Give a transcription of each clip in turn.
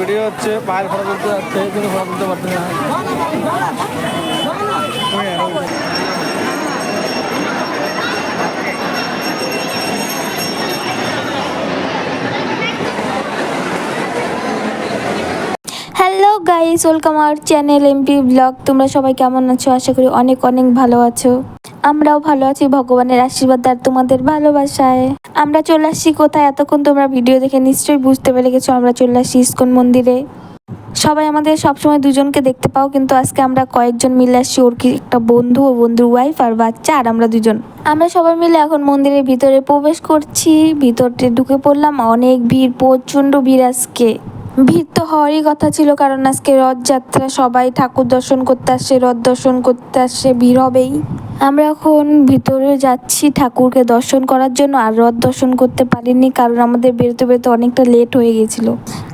Video হচ্ছে পায়ের photo তুলতে যাচ্ছে কিন্তু ফটো তুলতে পারছে না। Hello guys welcome our channel MP blog তোমরা সবাই কেমন আছো? আশা করি অনেক অনেক ভালো আছো। আমরাও ভালো আছি, ভগবানের আশীর্বাদ আর তোমাদের ভালোবাসায়। আমরা চলে আসছি কোথায়? এতক্ষণ তোমরা ভিডিও দেখে নিশ্চয়ই বুঝতে পেরে গেছো, আমরা চলে আসছি ইস্কন মন্দিরে। সবাই আমাদের সবসময় দুজনকে দেখতে পাও, কিন্তু আজকে আমরা কয়েকজন মিলে আসছি, ওর কি একটা বন্ধু, ও বন্ধুর ওয়াইফ আর বাচ্চা, আর আমরা দুজন। আমরা সবাই মিলে এখন মন্দিরের ভিতরে প্রবেশ করছি, ভিতরতে ঢুকে পড়লাম, অনেক ভিড়, প্রচণ্ড ভিড় আজকে। ভিড় তো হওয়ারই কথা ছিল, কারণ আজকে রথযাত্রা, সবাই ঠাকুর দর্শন করতে আসছে রথ দর্শন করতে আসছে ভিড় হবেই। আমরা এখন ভিতরে যাচ্ছি ঠাকুরকে দর্শন করার জন্য, আর রথ দর্শন করতে পারিনি, কারণ আমাদের বেরোতে বেরোতে অনেকটা লেট হয়ে গেছিল।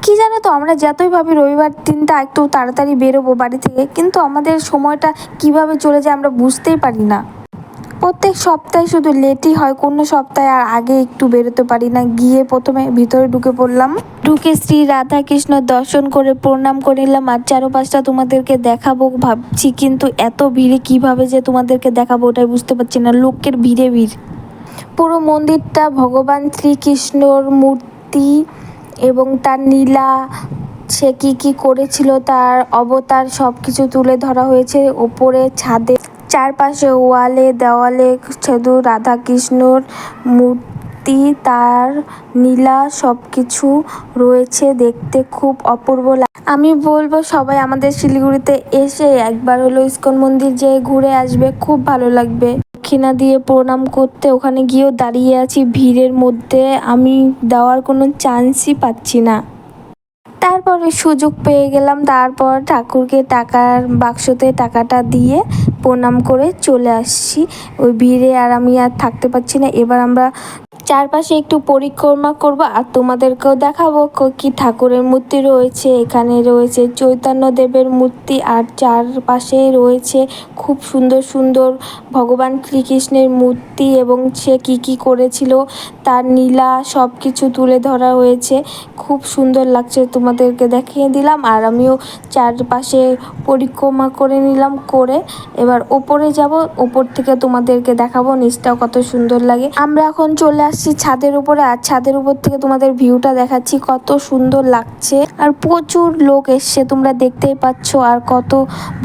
কি জানো তো, আমরা যতই ভাবি রবিবার দিনটা একটু তাড়াতাড়ি বেরোবো বাড়ি থেকে, কিন্তু আমাদের সময়টা কীভাবে চলে যায় আমরা বুঝতেই পারি না। প্রত্যেক সপ্তাহে শুধু লেটই হয়, কোনো সপ্তাহে আর আগে একটু বেরোতে পারি না, গিয়ে প্রথমে ভিতরে ঢুকে পড়লাম। ঢুকে শ্রী রাধা কৃষ্ণ দর্শন করে, প্রণাম করে নিলাম। আর চারোপাশটা তোমাদেরকে দেখাবো ভাবছি, কিন্তু এত ভিড়ে কীভাবে যে তোমাদেরকে দেখাবো ওটাই বুঝতে পারছি না। লোকের ভিড়ে ভিড়। পুরো মন্দিরটা ভগবান শ্রীকৃষ্ণর মূর্তি এবং তার নীলা, সে কি কি করেছিল তার অবতার সব কিছু তুলে ধরা হয়েছে ওপরে ছাদে। চারপাশে ওয়ালে দেওয়ালে শুধু রাধাকৃষ্ণর মূর্তি তার নীলা সব কিছু রয়েছে দেখতে খুব অপূর্ব আমি বলব সবাই আমাদের শিলিগুড়িতে এসে একবার হলো ইস্কন মন্দির যেয়ে ঘুরে আসবে, খুব ভালো লাগবে। দক্ষিণা দিয়ে প্রণাম করতে ওখানে গিয়েও দাঁড়িয়ে আছি, ভিড়ের মধ্যে আমি দেওয়ার কোনো চান্সই পাচ্ছি না। তারপরে সুযোগ পেয়ে গেলাম, তারপর ঠাকুরকে টাকার বাক্সতে টাকাটা দিয়ে প্রণাম করে চলে আসছি। ওই ভিড়ে আর আমি আর থাকতে পারছি না। এবার আমরা চারপাশে একটু পরিক্রমা করব আর তোমাদেরকেও দেখাবো ক- ঠাকুরের মূর্তি রয়েছে, এখানে রয়েছে চৈতন্য দেবের মূর্তি আর চারপাশে রয়েছে খুব সুন্দর সুন্দর ভগবান শ্রীকৃষ্ণের মূর্তি এবং সে কি কি করেছিল, তার নীলা সব কিছু তুলে ধরা হয়েছে। খুব সুন্দর লাগছে, তোমাদেরকে দেখিয়ে দিলাম আর আমিও চারপাশে পরিক্রমা করে নিলাম, করে এবার ওপরে যাব, ওপর থেকে তোমাদেরকে দেখাবো, নিচটাও কত সুন্দর লাগে। আমরা এখন চলে আসছি ছাদের উপরে, আর ছাদের উপর থেকে তোমাদের ভিউটা দেখাচ্ছি, কত সুন্দর লাগছে। আর প্রচুর লোক এসছে, তোমরা দেখতেই পাচ্ছ, আর কত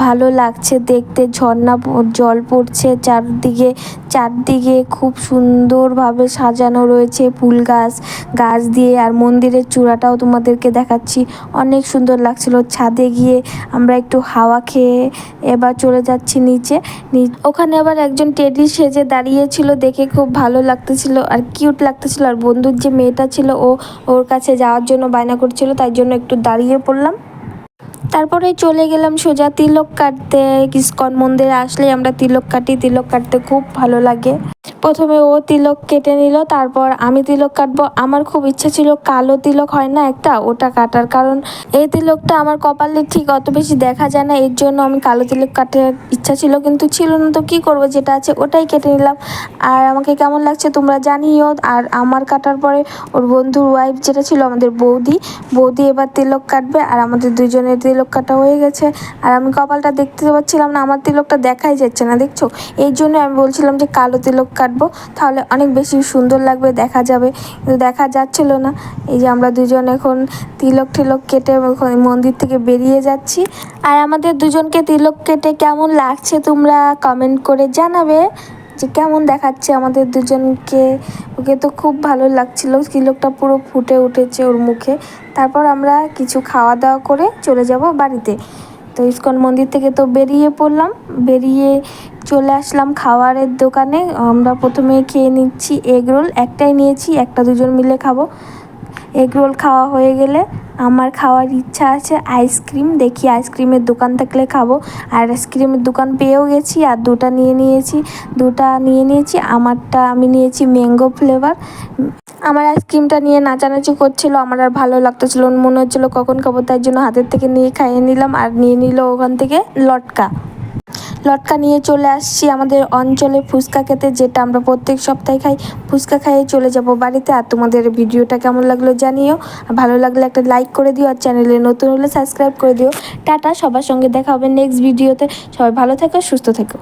ভালো লাগছে দেখতে। ঝর্ণা জল পড়ছে চারদিকে চারদিকে খুব সুন্দরভাবে সাজানো রয়েছে ফুল গাছ গাছ দিয়ে। আর মন্দিরের চূড়াটাও তোমাদেরকে দেখাচ্ছি, অনেক সুন্দর লাগছিল। ছাদে গিয়ে আমরা একটু হাওয়া খেয়ে এবার চলে যাচ্ছি নিচে ওখানে আবার একজন টেডি সেজে দাঁড়িয়েছিল, দেখে খুব ভালো লাগতেছিল। আর কিউট লাগতেছিল আর বন্ধুর যে মেয়েটা ছিল ও ওর কাছে যাওয়ার জন্য বায়না করছিল, তাই জন্য একটু দাঁড়িয়ে পড়লাম। তারপরে চলে গেলাম সোজা তিলক কাটতে। ইস্কন মন্দিরে আসলেই আমরা তিলক কাটি, তিলক কাটতে খুব ভালো লাগে। প্রথমে ও তিলক কেটে নিল, তারপর আমি তিলক কাটবো। আমার খুব ইচ্ছা ছিল কালো তিলক হয় না একটা, ওটা কাটার। কারণ এই তিলকটা আমার কপালে ঠিক অত বেশি দেখা যায় না, এর জন্য আমি কালো তিলক কাটার ইচ্ছা ছিল, কিন্তু ছিল না তো কি করব, যেটা আছে ওটাই কেটে নিলাম। আর আমাকে কেমন লাগছে তোমরা জানিও। আর আমার কাটার পরে ওর বন্ধুর ওয়াইফ যেটা ছিল, আমাদের বৌদি বৌদি এবার তিলক কাটবে। আর আমাদের দুজনের তিলক কাটা হয়ে গেছে। আর আমি কপালটা দেখতে পাচ্ছিলাম না, আমার তিলকটা দেখাই যাচ্ছে না, দেখছ? এই জন্য আমি বলছিলাম যে কালো তিলক কাটবো, তাহলে অনেক বেশি সুন্দর লাগবে, দেখা যাবে। কিন্তু দেখা যাচ্ছিল না। এই যে আমরা দুজন এখন তিলক টিলক কেটে মন্দির থেকে বেরিয়ে যাচ্ছি। আর আমাদের দুজনকে তিলক কেটে কেমন লাগছে তোমরা কমেন্ট করে জানাবে। যে কেমন দেখাচ্ছে আমাদের দুজনকে। ওকে তো খুব ভালো লাগছিল। লোকটা পুরো ফুটে উঠেছে ওর মুখে। তারপর আমরা কিছু খাওয়া দাওয়া করে চলে যাব বাড়িতে। তো ইস্কন মন্দির থেকে তো বেরিয়ে পড়লাম। বেরিয়ে চলে আসলাম খাবারের দোকানে। আমরা প্রথমে খেয়ে নিচ্ছি এগ রোল। একটাই নিয়েছি, একটা দুজন মিলে খাব। এগ রোল খাওয়া হয়ে গেলে আমার খাওয়ার ইচ্ছা আছে আইসক্রিম। দেখি আইসক্রিমের দোকান থাকলে খাব। আর আইসক্রিমের দোকান পেয়েও গেছি আর দুটা নিয়ে নিয়েছি। দুটা নিয়ে নিয়েছি, আমারটা আমি নিয়েছি ম্যাঙ্গো ফ্লেভার। আমার আইসক্রিমটা নিয়ে নাচানাচি করছিল, আমার আর ভালো লাগতেছিল মনে হচ্ছিল কখন খাব, তাই জন্য হাতের থেকে নিয়ে খাইয়ে নিলাম আর নিয়ে নিল ওখান থেকে লটকা। লটকা নিয়ে চলে আসছি আমাদের অঞ্চলে ফুচকা খেতে, যেটা আমরা প্রত্যেক সপ্তাহে খাই। ফুচকা খাইয়ে চলে যাব বাড়িতে। আর তোমাদের ভিডিওটা কেমন লাগল জানিও। ভালো লাগলে একটা লাইক করে দিও। আর চ্যানেলে নতুন হলে সাবস্ক্রাইব করে দিও। টাটা, সবার সঙ্গে দেখা হবে নেক্সট ভিডিওতে সবাই ভালো থেকো, সুস্থ থেকো।